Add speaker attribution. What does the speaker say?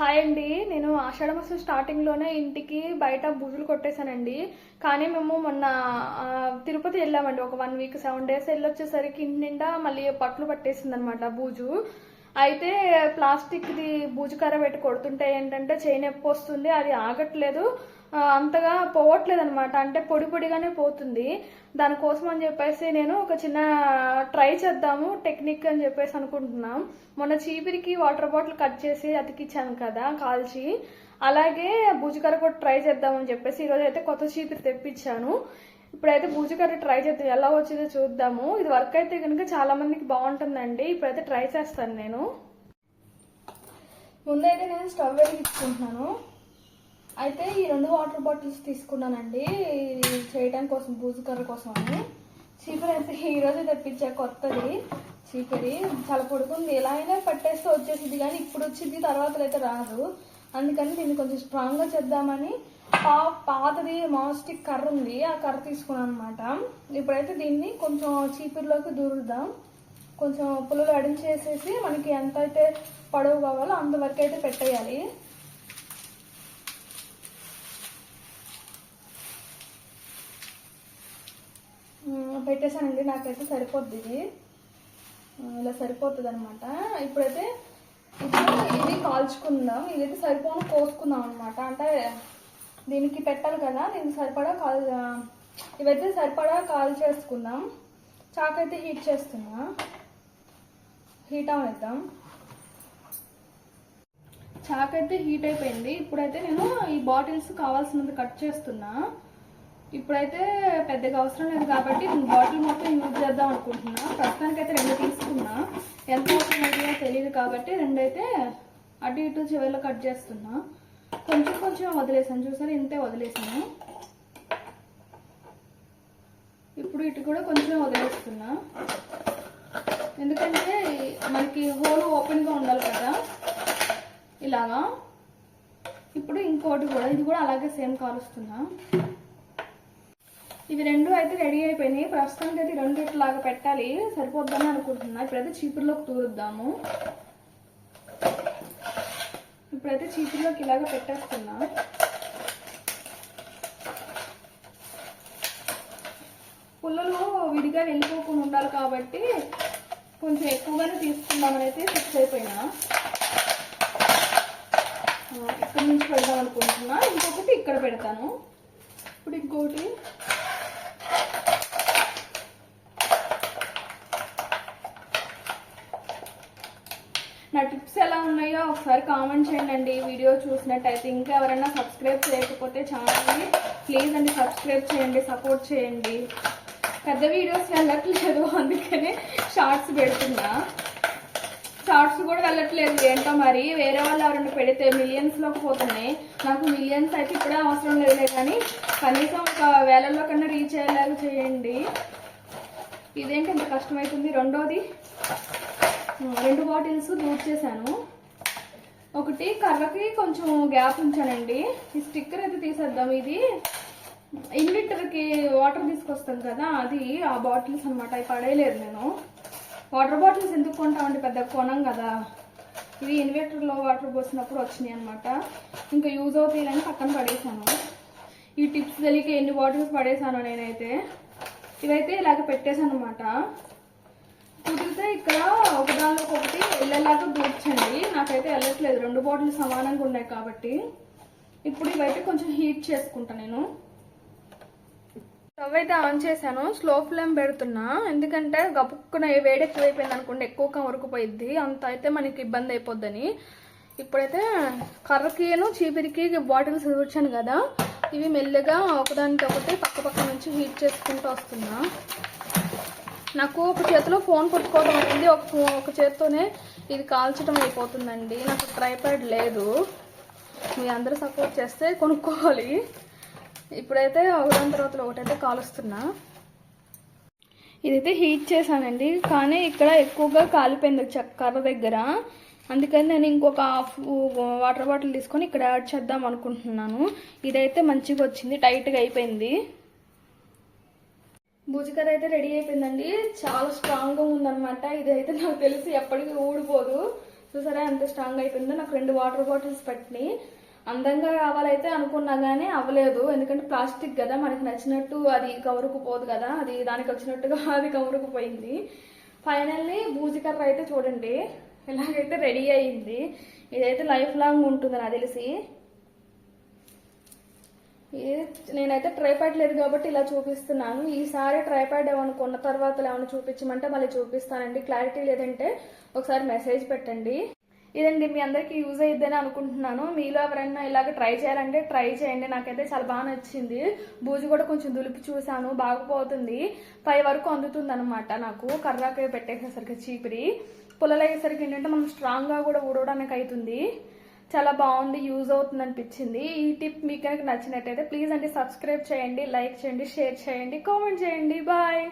Speaker 1: Hi అండి. నేను ఆషాఢ మాసం స్టార్టింగ్లోనే ఇంటికి బయట బూజులు కొట్టేశానండి. కానీ మేము మొన్న తిరుపతి వెళ్ళామండి. ఒక వన్ వీక్ సెవెన్ డేస్ వెళ్ళొచ్చేసరికి ఇంటి నిండా మళ్ళీ పట్లు పట్టేసింది అనమాట బూజు. అయితే ప్లాస్టిక్ది బూజు కర్ర పెట్టి కొడుతుంటే ఏంటంటే చేయి నొప్పి వస్తుంది. అది ఆగట్లేదు. అంతగా పోవట్లేదు అనమాట అంటే పొడి పొడిగానే పోతుంది. దానికోసం అని చెప్పేసి నేను ఒక చిన్న ట్రై చేద్దాము టెక్నిక్ అని చెప్పేసి అనుకుంటున్నాం. మొన్న చీపిరికి వాటర్ బాటిల్ కట్ చేసి అతికిచ్చాను కదా కాల్చి. అలాగే బూజుకర్ర కూడా ట్రై చేద్దామని చెప్పేసి ఈరోజు అయితే కొత్త చీపిరి తెప్పించాను. ఇప్పుడైతే బూజుకర్ర ట్రై చేద్దాం. ఎలా వచ్చిందో చూద్దాము. ఇది వర్క్ అయితే కనుక చాలా మందికి బాగుంటుందండి. ఇప్పుడైతే ట్రై చేస్తాను నేను. ముందైతే నేను స్టవ్ వెలిగించుకుంటున్నాను. అయితే ఈ రెండు వాటర్ బాటిల్స్ తీసుకున్నానండి. ఇది చేయడం కోసం బూజు కర్ర కోసం అని చీపిరి అయితే ఈరోజు తెప్పించా కొత్తది. చీపరి చాలా పడుకుంది ఎలా అయినా పట్టేస్తే వచ్చేసింది కానీ ఇప్పుడు వచ్చింది తర్వాత అయితే రాదు. అందుకని దీన్ని కొంచెం స్ట్రాంగ్గా చేద్దామని పా పాతది మాస్టిక్ కర్ర ఉంది ఆ కర్ర తీసుకున్నాను అనమాట ఇప్పుడైతే దీన్ని కొంచెం చీపిరిలోకి దూరుద్దాం. కొంచెం పుల్లలు అడించేసేసి మనకి ఎంత అయితే పొడవు కావాలో అంతవరకు అయితే పెట్టేయాలి మ్మ్, పెట్టేశానండి నాకైతే సరిపోద్ది ఇది. ఇలా సరిపోతుంది అనమాట ఇప్పుడైతే ఇప్పుడు ఇది కాల్చుకుందాం. ఇదైతే సరిపోను కోసుకుందాం అనమాట అంటే దీనికి పెట్టాలి కదా దీనికి సరిపడా కాల్ ఇవైతే సరిపడా కాల్ చేసుకుందాం. చాకైతే హీట్ చేస్తున్నా. హీట్ అవనిద్దాం చాక్ అయితే హీట్ అయిపోయింది. ఇప్పుడైతే నేను ఈ బాటిల్స్ కావాల్సినంత కట్ చేస్తున్నా. ఇప్పుడైతే పెద్దగా అవసరం లేదు కాబట్టి బాటిల్ మొత్తం యూజ్ చేద్దాం అనుకుంటున్నా. ప్రస్తుతానికైతే రెండు తీసుకున్నా. ఎంత అవసరం అవుతుందో తెలియదు కాబట్టి రెండైతే అటు ఇటు చివరిలో కట్ చేస్తున్నా. కొంచెం కొంచెం వదిలేసాను. చూసారు? ఇంతే వదిలేసాను. ఇప్పుడు ఇటు కూడా కొంచెం వదిలేస్తున్నా. ఎందుకంటే మనకి హోల్ ఓపెన్గా ఉండాలి కదా. ఇలాగా. ఇప్పుడు ఇంకోటి కూడా ఇది కూడా అలాగే సేమ్ కాలుస్తున్నా. ఇవి రెండు అయితే రెడీ అయిపోయినాయి. ప్రస్తుతానికి అయితే రెండు ఇట్లాగా పెట్టాలి. సరిపోద్దని అనుకుంటున్నా. ఇప్పుడైతే చీపుర్లోకి తూరుద్దాము. ఇప్పుడైతే చీపుర్లోకి ఇలాగ పెట్టేస్తున్నా. పుల్లలు విడిగా వెళ్ళిపోకుండా ఉండాలి కాబట్టి కొంచెం ఎక్కువగానే తీసుకుందామని అయితే ఫిక్స్ అయిపోయినా. ఇక్కడ నుంచి పెడదాం అనుకుంటున్నా. ఇంకొకటి ఇక్కడ పెడతాను. ఇప్పుడు ఇంకోటి నా టిప్స్ ఎలా ఉన్నాయో ఒకసారి కామెంట్ చేయండి వీడియో చూసినట్టయితే ఇంకా ఎవరైనా సబ్స్క్రైబ్ చేయకపోతే ఛానల్ని ప్లీజ్ అండి సబ్స్క్రైబ్ చేయండి సపోర్ట్ చేయండి. పెద్ద వీడియోస్ వెళ్ళట్లేదు అందుకనే షార్ట్స్ పెడుతున్నా. షార్ట్స్ కూడా వెళ్ళట్లేదు ఏంటో మరి? వేరే వాళ్ళు ఎవరైనా పెడితే మిలియన్స్లోకి పోతున్నాయి. నాకు మిలియన్స్ అయితే ఇప్పుడే అవసరం లేదులే కానీ కనీసం ఒక వేలల్లో కన్నా రీచ్ అయ్యేలాగా చేయండి. ఇదేంటి ఇంత కష్టమవుతుంది రెండోది? రెండు బాటిల్స్ దూర్ చేశాను. ఒకటి కర్రకి కొంచెం గ్యాప్ ఉంచానండి. ఈ స్టిక్కర్ అయితే తీసేద్దాం. ఇది ఇన్విటర్కి వాటర్ తీసుకొస్తాం కదా అది ఆ బాటిల్స్ అనమాట అవి పడేయలేదు నేను. వాటర్ బాటిల్స్ ఎందుకు కొంటామండి? పెద్ద కొనం కదా. ఇవి ఇన్వర్టర్లో వాటర్ పోసినప్పుడు వచ్చినాయి అనమాట ఇంకా యూజ్ అవుతాయని పక్కన పడేసాను ఈ టిప్స్ తెలియక ఎన్ని బాటిల్స్ పడేసాను నేనైతే. ఇవైతే ఇలాగ పెట్టేశాను అనమాట కుదిరితే ఇక్కడ ఒకదానిలో ఒకటి వెళ్ళేలాగా దూర్చండి. నాకైతే వెళ్ళట్లేదు రెండు బాటిల్ సమానంగా ఉన్నాయి కాబట్టి. ఇప్పుడు ఇవైతే కొంచెం హీట్ చేసుకుంటా నేను. స్టవ్ అయితే ఆన్ చేశాను. స్లో ఫ్లేమ్ పెడుతున్నా. ఎందుకంటే గపుక్కున ఏ వేడి ఎక్కువైపోయింది అనుకోండి ఎక్కువ ఉరుకుపోయిద్ది అంత అయితే మనకి ఇబ్బంది అయిపోద్దని. ఇప్పుడైతే కర్రకిను చీపిరికి బాటిల్స్ కూర్చాను కదా. ఇవి మెల్లగా ఒకదానికి ఒకటి పక్క పక్క నుంచి హీట్ చేసుకుంటూ వస్తున్నా. నాకు ఒక చేతిలో ఫోన్ పట్టుకోవడం అనేది ఒక ఒక చేతితోనే ఇది కాల్చడం అయిపోతుందండి. నాకు ట్రైపాడ్ లేదు. మీ అందరూ సపోర్ట్ చేస్తే కొనుక్కోవాలి. ఇప్పుడైతే ఒకదాని తర్వాత ఒకటైతే కాలుస్తున్నా. ఇదైతే హీట్ చేశానండి. కానీ ఇక్కడ ఎక్కువగా కాలిపోయింది చక్కర దగ్గర. అందుకని నేను ఇంకొక హాఫ్ వాటర్ బాటిల్ తీసుకొని ఇక్కడ యాడ్ చేద్దాం అనుకుంటున్నాను. ఇదైతే మంచిగా వచ్చింది. టైట్గా అయిపోయింది. భుజకర అయితే రెడీ అయిపోయిందండి. చాలా స్ట్రాంగ్గా ఉందనమాట ఇదైతే నాకు తెలిసి ఎప్పటికీ ఊడిపోదు. చూసారా ఎంత స్ట్రాంగ్ అయిపోయిందో. నాకు రెండు వాటర్ బాటిల్స్ పట్టినాయి. అందంగా కావాలైతే అనుకున్నా కానీ అవ్వలేదు. ఎందుకంటే ప్లాస్టిక్ కదా మనకి నచ్చినట్టు అది కవరుకుపోదు కదా. అది దానికి వచ్చినట్టుగా అది కవరుకుపోయింది ఫైనల్లీ బూజికర్ర అయితే చూడండి. ఇలాగైతే రెడీ అయింది. ఇదైతే లైఫ్ లాంగ్ ఉంటుంది నాకు తెలిసి. నేనైతే ట్రైపాడ్ లేదు కాబట్టి ఇలా చూపిస్తున్నాను. ఈసారి ట్రైపాడ్ ఏమైనా కొన్న తర్వాత ఏమైనా చూపించమంటే మళ్ళీ చూపిస్తానండి. క్లారిటీ లేదంటే ఒకసారి మెసేజ్ పెట్టండి. ఇదండి మీ అందరికీ యూజ్ అయ్యిద్దని అనుకుంటున్నాను. మీలో ఎవరైనా ఇలాగ ట్రై చేయాలంటే ట్రై చేయండి. నాకైతే చాలా బాగా నచ్చింది. బూజు కూడా కొంచెం దులిపి చూసాను బాగుపోతుంది. పై వరకు అందుతుంది అనమాట నాకు. కర్రాకే పెట్టేసేసరికి చీపిరి. పుల్లలు అయ్యేసరికి ఏంటంటే మనం స్ట్రాంగ్గా కూడా ఊడవడానికి అవుతుంది చాలా బాగుంది యూజ్ అవుతుంది అనిపించింది. ఈ టిప్ మీకు కనుక నచ్చినట్టయితే ప్లీజ్ అండి సబ్స్క్రైబ్ చేయండి లైక్ చేయండి షేర్ చేయండి కామెంట్ చేయండి. బాయ్.